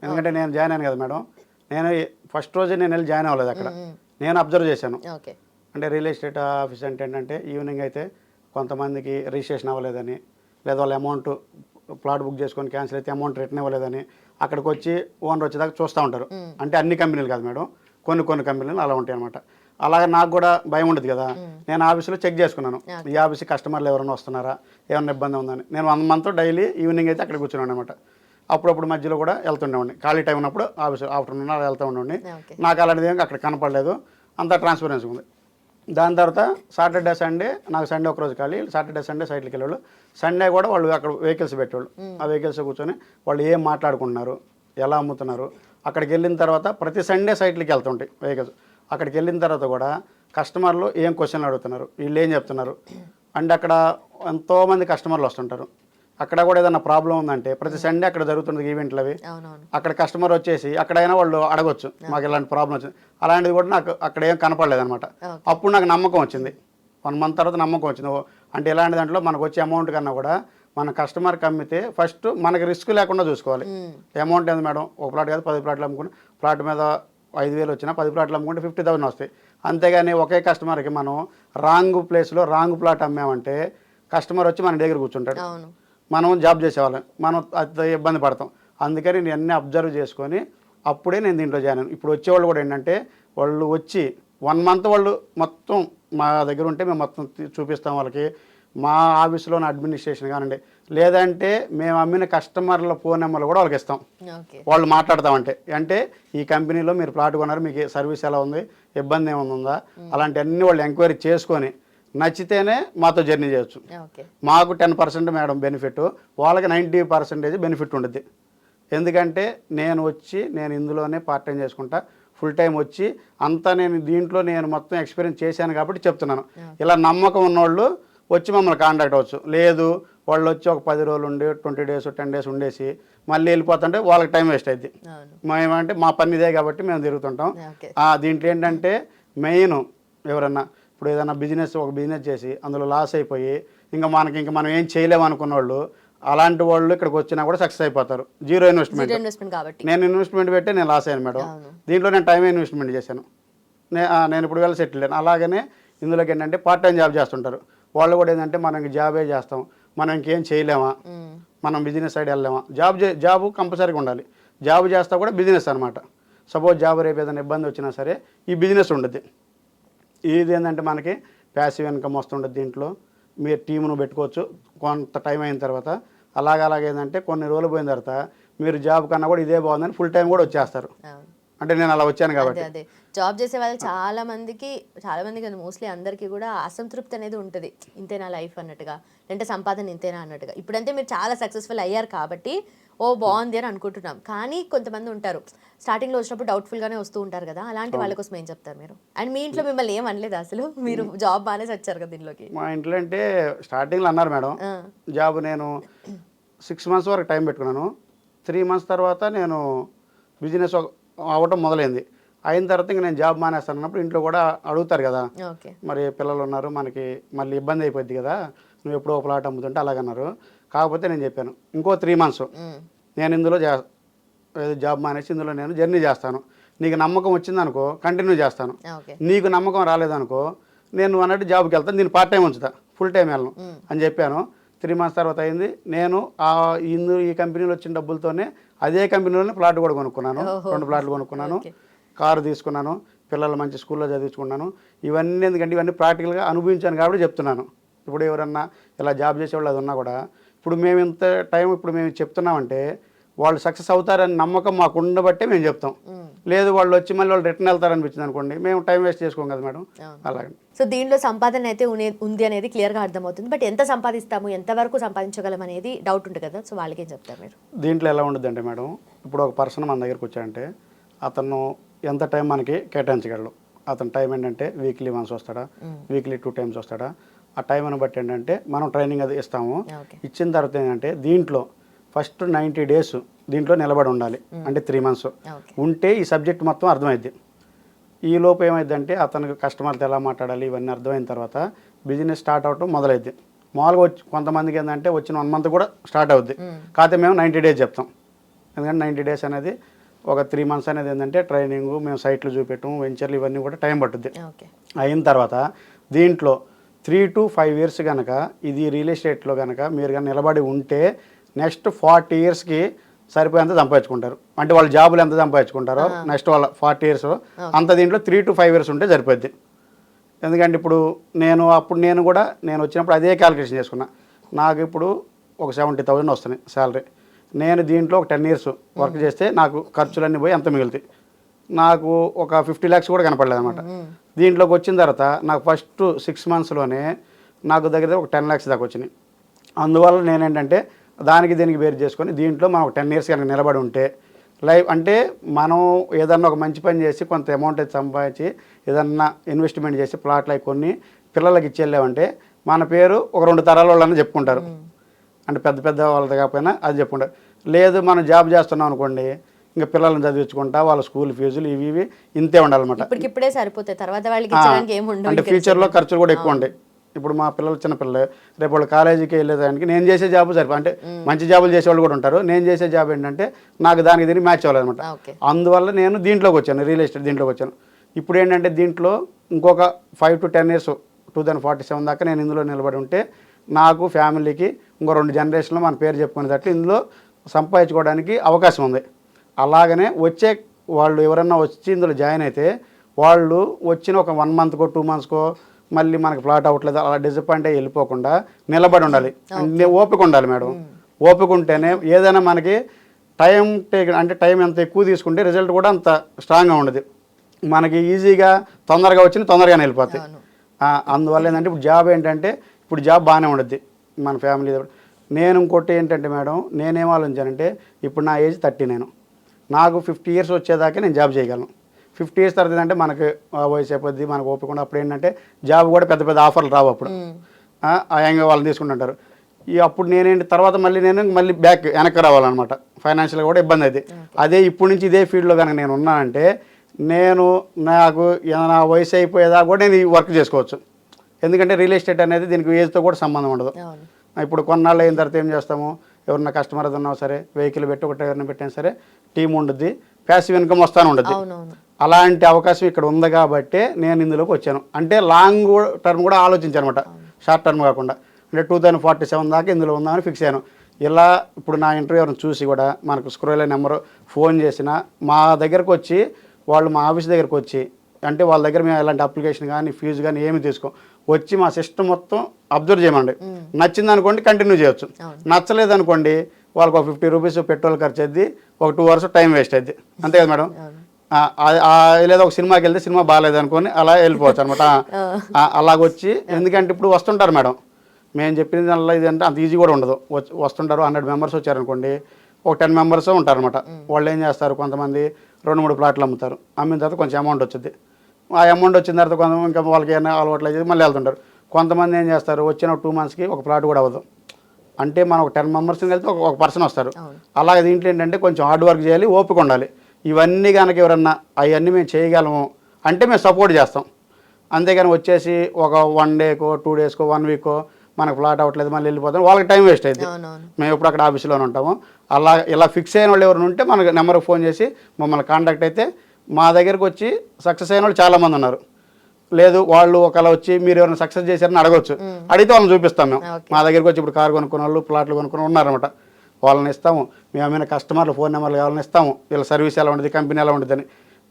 B: ఎందుకంటే నేను జాయిన్ అయ్యాను కదా మేడం. నేను ఫస్ట్ రోజే నేను వెళ్ళి జాయిన్ అవ్వలేదు అక్కడ. నేను అబ్జర్వ్ చేశాను.
A: ఓకే.
B: అంటే రియల్ ఎస్టేట్ ఆఫీస్ అంటే ఏంటంటే ఈవినింగ్ అయితే కొంతమందికి రిజిస్ట్రేషన్ అవ్వలేదని లేదా వాళ్ళ అమౌంట్ ప్లాట్ బుక్ చేసుకొని క్యాన్సిల్ అయితే అమౌంట్ రిటర్న్ ఇవ్వలేదని అక్కడికి వచ్చి ఓనర్ వచ్చేదాకా చూస్తూ ఉంటారు. అంటే అన్ని కంపెనీలు కాదు మేడం. కొన్ని కొన్ని కంపెనీలు అలా ఉంటాయి అనమాట అలాగే నాకు కూడా భయం ఉండదు కదా. నేను ఆఫీస్లో చెక్ చేసుకున్నాను. ఈ ఆఫీస్కి కస్టమర్లు ఎవరైనా వస్తున్నారా? ఏమైనా ఇబ్బంది ఉందని. నేను వన్ మంత్ డైలీ ఈవినింగ్ అయితే అక్కడ కూర్చున్నాను అనమాట అప్పుడప్పుడు మధ్యలో కూడా వెళ్తుండేవాడిని ఖాళీ టైం ఉన్నప్పుడు ఆఫీస్ ఆఫ్టర్నూన్ అలా వెళ్తూ ఉండండి నాకు అలాంటిది ఏం అక్కడ కనపడలేదు. అంతా ట్రాన్స్పరెన్సీ ఉంది. దాని తర్వాత సాటర్డే సండే నాకు సండే ఒక రోజు ఖాళీ సాటర్డే సండే సైట్లకి వెళ్ళేవాళ్ళు. సండే కూడా వాళ్ళు అక్కడ వెహికల్స్ పెట్టేవాళ్ళు. ఆ వెహికల్స్ కూర్చొని వాళ్ళు ఏం మాట్లాడుకుంటున్నారు ఎలా అమ్ముతున్నారు అక్కడికి వెళ్ళిన తర్వాత ప్రతి సండే సైట్లకి వెళ్తుంటాయి వెహికల్స్ అక్కడికి వెళ్ళిన తర్వాత కూడా కస్టమర్లు ఏం క్వశ్చన్లు అడుగుతున్నారు వీళ్ళు ఏం చెప్తున్నారు. అంటే అక్కడ ఎంతోమంది కస్టమర్లు వస్తుంటారు. అక్కడ కూడా ఏదైనా ప్రాబ్లం ఉందంటే ప్రతి సండే అక్కడ జరుగుతుంది ఈవెంట్లు అవి. అక్కడ కస్టమర్ వచ్చేసి అక్కడైనా వాళ్ళు అడగొచ్చు మాకు ఇలాంటి ప్రాబ్లం వచ్చింది. అలాంటిది కూడా నాకు అక్కడ ఏం కనపడలేదు అనమాట. అప్పుడు నాకు నమ్మకం వచ్చింది. వన్ మంత్ తర్వాత నమ్మకం వచ్చింది. అంటే ఇలాంటి దాంట్లో మనకు వచ్చే అమౌంట్ కన్నా కూడా మన కస్టమర్కి అమ్మితే ఫస్ట్ మనకి రిస్క్ లేకుండా చూసుకోవాలి. అమౌంట్ ఎంత మేడం? ఒక ప్లాట్ కాదు పది ప్లాట్లు అమ్ముకుంటే ప్లాట్ మీద ఐదు వేలు వచ్చినా పది ప్లాట్లు అమ్ముకుంటే ఫిఫ్టీ థౌసండ్ వస్తాయి. అంతేగాని ఒకే కస్టమర్కి మనం రాంగ్ ప్లేస్లో రాంగ్ ప్లాట్ అమ్మామంటే కస్టమర్ వచ్చి మన దగ్గర కూర్చుంటాడు. మనం జాబ్ చేసేవాళ్ళం. మనం ఇబ్బంది పడతాం. అందుకని నేను అన్నీ అబ్జర్వ్ చేసుకొని అప్పుడే నేను దీంట్లో జాయిన్. ఇప్పుడు వచ్చేవాళ్ళు కూడా ఏంటంటే వాళ్ళు వచ్చి వన్ మంత్ వాళ్ళు మొత్తం మా దగ్గర ఉంటే మేము మొత్తం చూపిస్తాం వాళ్ళకి. మా ఆఫీస్లోని అడ్మినిస్ట్రేషన్ కానివ్వండి లేదంటే మేము అమ్మిన కస్టమర్ల ఫోన్ నెంబర్లు కూడా వాళ్ళకి ఇస్తాం. వాళ్ళు మాట్లాడతామంటే. అంటే ఈ కంపెనీలో మీరు ప్లాట్ కొన్నారు మీకు సర్వీస్ ఎలా ఉంది ఇబ్బంది ఏమైనా ఉందా? అలాంటి అన్ని వాళ్ళు ఎంక్వైరీ చేసుకొని నచ్చితేనే మాతో జర్నీ చేయొచ్చు. మాకు టెన్ పర్సెంట్ మేడం బెనిఫిట్ వాళ్ళకి నైంటీ పర్సెంటేజ్ బెనిఫిట్ ఉండద్ది. ఎందుకంటే నేను వచ్చి నేను ఇందులోనే పార్ట్ టైం చేసుకుంటా ఫుల్ టైం వచ్చి అంతా నేను దీంట్లో నేను మొత్తం ఎక్స్పీరియన్స్ చేశాను కాబట్టి చెప్తున్నాను. ఇలా నమ్మకం ఉన్నోళ్ళు వచ్చి మమ్మల్ని కాంటాక్ట్ అవ్వచ్చు. లేదు వాళ్ళు వచ్చి ఒక పది రోజులు ఉండి ట్వంటీ డేస్ టెన్ డేస్ ఉండేసి మళ్ళీ వెళ్ళిపోతుంటే వాళ్ళకి టైం వేస్ట్ అయింది మేమంటే మా పని ఇదే కాబట్టి మేము తిరుగుతుంటాం. దీంట్లో ఏంటంటే మెయిన్ ఎవరన్నా ఇప్పుడు ఏదైనా బిజినెస్ ఒక బిజినెస్ చేసి అందులో లాస్ అయిపోయి ఇంకా మనకి ఇంకా మనం ఏం చేయలేము అనుకున్న వాళ్ళు అలాంటి వాళ్ళు ఇక్కడికి వచ్చినా కూడా సక్సెస్ అయిపోతారు. Zero investment.
A: కాబట్టి.
B: నేను ఇన్వెస్ట్మెంట్ పెట్టి నేను లాస్ అయ్యాను మేడం. దీంట్లో నేను టైం ఇన్వెస్ట్మెంట్ చేశాను. నేను ఇప్పుడు వెళ్ళి సెటిల్ అయ్యాను. అలాగనే ఇందులోకి ఏంటంటే పార్ట్ టైం జాబ్ చేస్తుంటారు. వాళ్ళు కూడా ఏంటంటే మనం జాబే చేస్తాం. మనం ఇంకేం చేయలేమా. మనం బిజినెస్ సైడ్ వెళ్ళలేమా? జాబ్ జాబ్ కంపల్సరీగా ఉండాలి. జాబ్ చేస్తా కూడా బిజినెస్ అనమాట సపోజ్ జాబ్ రేపు ఏదైనా ఇబ్బంది వచ్చినా సరే ఈ బిజినెస్ ఉండద్ది ఇది ఏంటంటే మనకి ప్యాసివ్ ఇన్కమ్ వస్తుండదు దీంట్లో. మీరు టీమును పెట్టుకోవచ్చు. కొంత టైం అయిన తర్వాత. అలాగ అలాగే ఏంటంటే కొన్ని రోజులు పోయిన తర్వాత మీరు జాబ్ కన్నా కూడా ఇదే బాగుందని ఫుల్ టైం కూడా వచ్చేస్తారు. అంటే నేను అలా వచ్చాను కాబట్టి.
A: అదే జాబ్ చేసే వాళ్ళు చాలా మందికి చాలా మందికి మోస్ట్లీ అందరికీ కూడా అసంతృప్తి అనేది ఉంటుంది. ఇంతేనా లైఫ్ అన్నట్టుగా. అంటే సంపాదన ఇంతేనా అన్నట్టుగా. ఇప్పుడంటే మీరు చాలా సక్సెస్ఫుల్ అయ్యారు కాబట్టి ఓ బాగుంది అని అనుకుంటున్నాం. కానీ కొంతమంది ఉంటారు స్టార్టింగ్లో వచ్చినప్పుడు డౌట్ఫుల్ గానే వస్తూ ఉంటారు కదా అలాంటి వాళ్ళ కోసం ఏం చెప్తారు మీరు? అండ్ మీ ఇంట్లో మిమ్మల్ని ఏం అనలేదు అసలు? మీరు జాబ్ బాగానే వచ్చారు కదా దీనిలోకి?
B: మా ఇంట్లో అంటే స్టార్టింగ్లో అన్నారు మేడం. జాబ్ నేను సిక్స్ మంత్స్ వరకు టైం పెట్టుకున్నాను. త్రీ మంత్స్ తర్వాత నేను బిజినెస్ అవ్వటం మొదలైంది. అయిన తర్వాత ఇంక నేను జాబ్ మానేస్తాను అన్నప్పుడు ఇంట్లో కూడా అడుగుతారు కదా మరి పిల్లలు ఉన్నారు మనకి మళ్ళీ ఇబ్బంది అయిపోద్ది కదా నువ్వు ఎప్పుడో ఒక ప్లాట్ అమ్ముతుంటే అలాగన్నారు. కాకపోతే నేను చెప్పాను ఇంకో త్రీ మంత్స్. నేను ఇందులో చే ఏదో జాబ్ మానేసి ఇందులో నేను జర్నీ చేస్తాను. నీకు నమ్మకం వచ్చిందనుకో కంటిన్యూ చేస్తాను. నీకు నమ్మకం రాలేదనుకో నేను అన్నట్టు జాబ్కి వెళ్తాను నేను పార్ట్ టైం ఉంచుతా ఫుల్ టైం వెళ్ళను అని చెప్పాను. త్రీ మంత్స్ తర్వాత అయింది. నేను ఆ ఇందు ఈ కంపెనీలో వచ్చిన డబ్బులతోనే అదే కంపెనీలోనే ప్లాట్ కూడా కొనుక్కున్నాను. రెండు ప్లాట్లు కొనుక్కున్నాను. కారు తీసుకున్నాను. పిల్లలు మంచి స్కూల్లో చదివించుకున్నాను. ఇవన్నీ ఎందుకంటే ఇవన్నీ ప్రాక్టికల్గా అనుభవించాను కాబట్టి చెప్తున్నాను. ఇప్పుడు ఎవరన్నా ఇలా జాబ్ చేసేవాళ్ళు అది ఉన్నా కూడా ఇప్పుడు మేము ఇంత టైం ఇప్పుడు మేము చెప్తున్నామంటే వాళ్ళు సక్సెస్ అవుతారని నమ్మకం మాకు ఉండబట్టే మేము చెప్తాం. లేదు వాళ్ళు వచ్చి మళ్ళీ వాళ్ళు రిటర్న్ వెళ్తారనిపించింది అనుకోండి మేము టైం వేస్ట్ చేసుకోం కదా మేడం. అలాగే
A: సో దీనిలో సంపాదన అయితే ఉంది అనేది క్లియర్గా అర్థమవుతుంది. బట్ ఎంత సంపాదిస్తాము ఎంతవరకు సంపాదించగలం అనేది డౌట్ ఉంటుంది కదా సో వాళ్ళకి ఏం చెప్తారు మీరు?
B: దీంట్లో ఎలా అంటే మేడం ఇప్పుడు ఒక పర్సన్ మన దగ్గరికి వచ్చాడంటే అతను ఎంత టైం మనకి కేటాయించగలడు. అతని టైం ఏంటంటే వీక్లీ వన్స్ వస్తాడా వీక్లీ టూ టైమ్స్ వస్తాడా. ఆ టైంని బట్టి ఏంటంటే మనం ట్రైనింగ్ అది ఇస్తాము. ఇచ్చిన తర్వాత ఏంటంటే దీంట్లో ఫస్ట్ నైంటీ డేస్ దీంట్లో నిలబడి ఉండాలి. అంటే త్రీ మంత్స్. ఉంటే ఈ సబ్జెక్ట్ మొత్తం అర్థమైద్ది. ఈ లోపు ఏమైందంటే అతనికి కస్టమర్తో ఎలా మాట్లాడాలి ఇవన్నీ అర్థమైన తర్వాత బిజినెస్ స్టార్ట్ అవటం మొదలైద్ది. మామూలుగా వచ్చి కొంతమందికి ఏంటంటే వచ్చిన వన్ మంత్ కూడా స్టార్ట్ అవుద్ది. కాకపోతే మేము నైంటీ డేస్ చెప్తాం. ఎందుకంటే నైంటీ డేస్ అనేది ఒక త్రీ మంత్స్ అనేది ఏంటంటే ట్రైనింగ్ మేము సైట్లు చూపెట్టం వెంచర్లు ఇవన్నీ కూడా టైం పట్టుద్ది. అయిన తర్వాత దీంట్లో త్రీ టు ఫైవ్ ఇయర్స్ కనుక ఇది రియల్ ఎస్టేట్లో కనుక మీరు కానీ నిలబడి ఉంటే నెక్స్ట్ ఫార్టీ ఇయర్స్కి సరిపోయేంత సంపాదించుకుంటారు. అంటే వాళ్ళ జాబులు ఎంత సంపాదించుకుంటారో నెక్స్ట్ వాళ్ళ ఫార్టీ ఇయర్స్ అంత దీంట్లో త్రీ టు ఫైవ్ ఇయర్స్ ఉంటే సరిపోద్ది. ఎందుకంటే ఇప్పుడు నేను అప్పుడు నేను కూడా నేను వచ్చినప్పుడు అదే క్యాలిక్యులేషన్ చేసుకున్నా. నాకు ఇప్పుడు ఒక సెవెంటీ థౌజండ్ వస్తున్నాయి శాలరీ నేను దీంట్లో ఒక టెన్ ఇయర్స్ వర్క్ చేస్తే నాకు ఖర్చులన్నీ పోయి ఎంత మిగులుతాయి. నాకు ఒక ఫిఫ్టీ ల్యాక్స్ కూడా కనపడలేదు అనమాట దీంట్లోకి వచ్చిన తర్వాత నాకు ఫస్ట్ సిక్స్ మంత్స్లోనే నాకు దగ్గర దగ్గర ఒక టెన్ ల్యాక్స్ దాకా వచ్చినాయి. అందువల్ల నేనేంటంటే దానికి దీనికి వేరు చేసుకొని దీంట్లో మనం ఒక టెన్ ఇయర్స్ కనుక నిలబడి ఉంటే లైఫ్ అంటే మనం ఏదన్నా ఒక మంచి పని చేసి కొంత అమౌంట్ అయితే సంపాదించి ఏదన్నా ఇన్వెస్ట్మెంట్ చేసి ప్లాట్లు అవి కొన్ని పిల్లలకి ఇచ్చేళ్ళామంటే మన పేరు ఒక రెండు తరాల వాళ్ళని చెప్పుకుంటారు. అంటే పెద్ద పెద్ద వాళ్ళది కాకపోయినా అది చెప్పుకుంటారు లేదు మనం జాబ్ చేస్తున్నాం అనుకోండి ఇంకా పిల్లల్ని చదివించుకుంటా వాళ్ళ స్కూల్ ఫీజులు ఇవి ఇవి ఇంతే ఉండాలన్నమాట.
A: ఇప్పటికిప్పుడే సరిపోతాయి. తర్వాత వాళ్ళకి
B: అంటే ఫ్యూచర్లో ఖర్చులు కూడా ఎక్కువ ఉంటాయి. ఇప్పుడు మా పిల్లలు చిన్న పిల్లలు రేపు వాళ్ళు కాలేజీకి వెళ్ళేదానికి నేను చేసే జాబ్ సరిపో అంటే మంచి జాబులు చేసేవాళ్ళు కూడా ఉంటారు. నేను చేసే జాబ్ ఏంటంటే నాకు దానికి దీనికి మ్యాచ్ అవ్వాలన్నమాట అందువల్ల నేను దీంట్లోకి వచ్చాను రియల్ ఎస్టేట్ దీంట్లోకి వచ్చాను. ఇప్పుడు ఏంటంటే దీంట్లో ఇంకొక five to ten years two thousand forty seven దాకా నేను ఇందులో నిలబడి ఉంటే నాకు ఫ్యామిలీకి ఇంకో రెండు జనరేషన్లో మన పేరు చెప్పుకునేటట్లు ఇందులో సంపాదించుకోవడానికి అవకాశం ఉంది. అలాగనే వచ్చే వాళ్ళు ఎవరన్నా వచ్చి ఇందులో జాయిన్ అయితే వాళ్ళు వచ్చిన ఒక వన్ మంత్కో టూ మంత్స్కో మళ్ళీ మనకి ప్లాట్ అవ్వట్లేదు. అలా డిసప్పాయింట్ అయ్యి వెళ్ళిపోకుండా నిలబడి ఉండాలి. ఓపిక ఉండాలి మేడం. ఓపిక ఉంటేనే ఏదైనా మనకి టైం టేక్ అంటే టైం ఎంత ఎక్కువ తీసుకుంటే రిజల్ట్ కూడా అంత స్ట్రాంగ్గా ఉండదు. మనకి ఈజీగా తొందరగా వచ్చింది తొందరగానే వెళ్ళిపోతాయి. అందువల్ల ఏంటంటే ఇప్పుడు జాబ్ ఏంటంటే ఇప్పుడు జాబ్ బాగానే ఉండద్ది మన ఫ్యామిలీ నేను ఇంకోటి ఏంటంటే మేడం నేనేం ఆలోచించానంటే ఇప్పుడు నా ఏజ్ థర్టీ నేను. నాకు ఫిఫ్టీ ఇయర్స్ వచ్చేదాకా నేను జాబ్ చేయగలను. ఫిఫ్టీ ఇయర్స్ తర్వాత ఏంటంటే మనకి ఆ వయసు అయిపోద్ది మనకు ఓపిక ఉండదు. అప్పుడు ఏంటంటే జాబ్ కూడా పెద్ద పెద్ద ఆఫర్లు రావు అప్పుడు. యంగా వాళ్ళని తీసుకుంటుంటారు. ఈ అప్పుడు నేనేంటి తర్వాత మళ్ళీ నేను మళ్ళీ బ్యాక్ వెనక్కి రావాలన్నమాట. ఫైనాన్షియల్గా కూడా ఇబ్బంది అయితే అదే ఇప్పుడు నుంచి ఇదే ఫీల్డ్లో కనుక నేను ఉన్నానంటే నేను నాకు నా వయసు అయిపోయేదా కూడా నేను ఈ వర్క్ చేసుకోవచ్చు. ఎందుకంటే రియల్ ఎస్టేట్ అనేది దీనికి ఏజ్తో కూడా సంబంధం ఉండదు. ఇప్పుడు కొన్నాళ్ళు అయిన తర్వాత ఏం చేస్తాము? ఎవరన్నా కస్టమర్ ఉన్నా సరే వెహికల్ పెట్టి ఒకటి ఎవరిని పెట్టినా సరే టీం ఉండుద్ది ప్యాసివ్ ఇన్కమ్ వస్తాను
A: అవునవును.
B: అలాంటి అవకాశం ఇక్కడ ఉంది కాబట్టి నేను ఇందులోకి వచ్చాను. అంటే లాంగ్ టర్మ్ కూడా ఆలోచించాను అనమాట షార్ట్ టర్మ్ కాకుండా. అంటే టూ థౌజండ్ ఫార్టీ సెవెన్ దాకా ఇందులో ఉందామని ఫిక్స్ అయ్యాను. ఇలా ఇప్పుడు నా ఇంటర్వ్యూ చూసి కూడా మనకు స్క్రోల్ నెంబర్ ఫోన్ చేసిన మా దగ్గరకు వచ్చి వాళ్ళు మా ఆఫీస్ దగ్గరకు వచ్చి అంటే వాళ్ళ దగ్గర మేము ఎలాంటి అప్లికేషన్ కానీ ఫీజు కానీ ఏమి తీసుకో. వచ్చి మా సిస్టమ్ మొత్తం అబ్జర్వ్ చేయమండి. నచ్చింది అనుకోండి కంటిన్యూ చేయొచ్చు. నచ్చలేదు అనుకోండి వాళ్ళకి ఒక ఫిఫ్టీ రూపీస్ పెట్రోల్ ఖర్చు అయింది ఒక టూ అవర్స్ టైం వేస్ట్ అయింది అంతే కదా మేడం? లేదా ఒక సినిమాకి వెళ్తే సినిమా బాగాలేదు అనుకొని అలా వెళ్ళిపోవచ్చు అనమాట అలాగొచ్చి ఎందుకంటే ఇప్పుడు వస్తుంటారు మేడం. మేము చెప్పింది అలా ఇది అంటే అంత ఈజీ కూడా ఉండదు. వచ్చి- వస్తుంటారు హండ్రెడ్ మెంబర్స్ వచ్చారనుకోండి ఒక టెన్ మెంబర్స్ ఉంటారనమాట వాళ్ళు ఏం చేస్తారు కొంతమంది రెండు మూడు ప్లాట్లు అమ్ముతారు. అమ్మిన తర్వాత కొంచెం అమౌంట్ వచ్చింది. ఆ అమౌంట్ వచ్చిన తర్వాత కొంతమంది ఇంకా వాళ్ళకి ఏమైనా అలవాట్లు అయితే మళ్ళీ వెళ్తుంటారు. కొంతమంది ఏం చేస్తారు వచ్చిన టూ మంత్స్కి ఒక ప్లాట్ కూడా అవ్వదు. అంటే మనం ఒక టెన్ మెంబర్స్ని వెళ్తే ఒక ఒక పర్సన్ వస్తారు. అలాగే దీంట్లో ఏంటంటే కొంచెం హార్డ్ వర్క్ చేయాలి ఓపిక ఉండాలి. ఇవన్నీ కనుక ఎవరన్నా అవన్నీ మేము చేయగలము అంటే మేము సపోర్ట్ చేస్తాం. అంతేగాని వచ్చేసి ఒక వన్ డేకో టూ డేస్కో వన్ వీకో మనకు ఫ్లాట్ అవ్వట్లేదు మళ్ళీ వెళ్ళిపోతాం. వాళ్ళకి టైం వేస్ట్ అయింది మేము ఎప్పుడు అక్కడ ఆఫీస్లోనే ఉంటాము. అలా ఇలా ఫిక్స్ అయిన వాళ్ళు ఎవరైనా ఉంటే మనకు నెంబర్కి ఫోన్ చేసి మమ్మల్ని కాంటాక్ట్ అయితే మా దగ్గరికి వచ్చి సక్సెస్ అయిన వాళ్ళు చాలామంది ఉన్నారు. లేదు వాళ్ళు ఒకలా వచ్చి మీరు ఎవరైనా సక్సెస్ చేశారని అడగొచ్చు. అడిగితే వాళ్ళని చూపిస్తాం మేము. మా దగ్గరికి వచ్చి ఇప్పుడు కారు కొనుక్కున్న వాళ్ళు ప్లాట్లు కొనుక్కుని ఉన్నారనమాట వాళ్ళని ఇస్తాము. మేము ఏమైనా కస్టమర్లు ఫోన్ నెంబర్లు కావాలని ఇస్తాము. వీళ్ళ సర్వీస్ ఎలా ఉంటుంది కంపెనీ ఎలా ఉంటుందని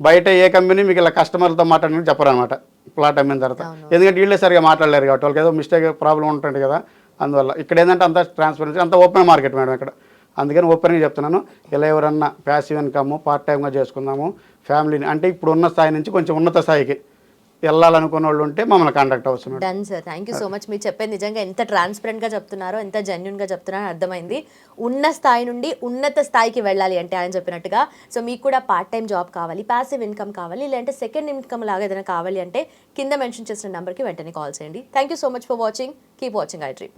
B: బయట ఏ కంపెనీ మీకు ఇలా కస్టమర్లతో మాట్లాడినట్టు చెప్పరనమాట ప్లాట్ అమ్మిన తర్వాత. ఎందుకంటే వీళ్ళే సరిగా మాట్లాడలేరు కాబట్టి వాళ్ళకి ఏదో మిస్టేక్ ప్రాబ్లం ఉంటుంది కదా. అందువల్ల ఇక్కడ ఏంటంటే అంత ట్రాన్స్పరెన్సీ అంత ఓపెన్ మార్కెట్ మేడం ఇక్కడ. అందుకని ఓపెన్గా చెప్తున్నాను. ఇలా ఎవరన్నా ప్యాసివ్ ఇన్కమ్ పార్ట్ టైంగా చేసుకుందాము. ఫ్యామిలీని అంటే ఇప్పుడు ఉన్న స్థాయి నుంచి కొంచెం ఉన్నత స్థాయికి వెళ్ళాలనుకున్న వాళ్ళు ఉంటే మమ్మల్ని కాంటాక్ట్ అవసరం
A: done sir thank you so much మీరు చెప్పేది నిజంగా ఎంత ట్రాన్స్పరెంట్గా చెప్తున్నారో ఎంత జెన్యున్గా చెప్తున్నారో అర్థమైంది. ఉన్న స్థాయి నుండి ఉన్నత స్థాయికి వెళ్ళాలి అంటే ఆయన చెప్పినట్టుగా. సో మీకు కూడా పార్ట్ టైం జాబ్ కావాలి ప్యాసివ్ ఇన్కమ్ కావాలి లేదంటే సెకండ్ ఇన్కమ్ లాగా ఏదైనా కావాలి అంటే కింద మెన్షన్ చేసిన నెంబర్కి వెంటనే కాల్ చేయండి. Thank you so much for watching keep watching I dream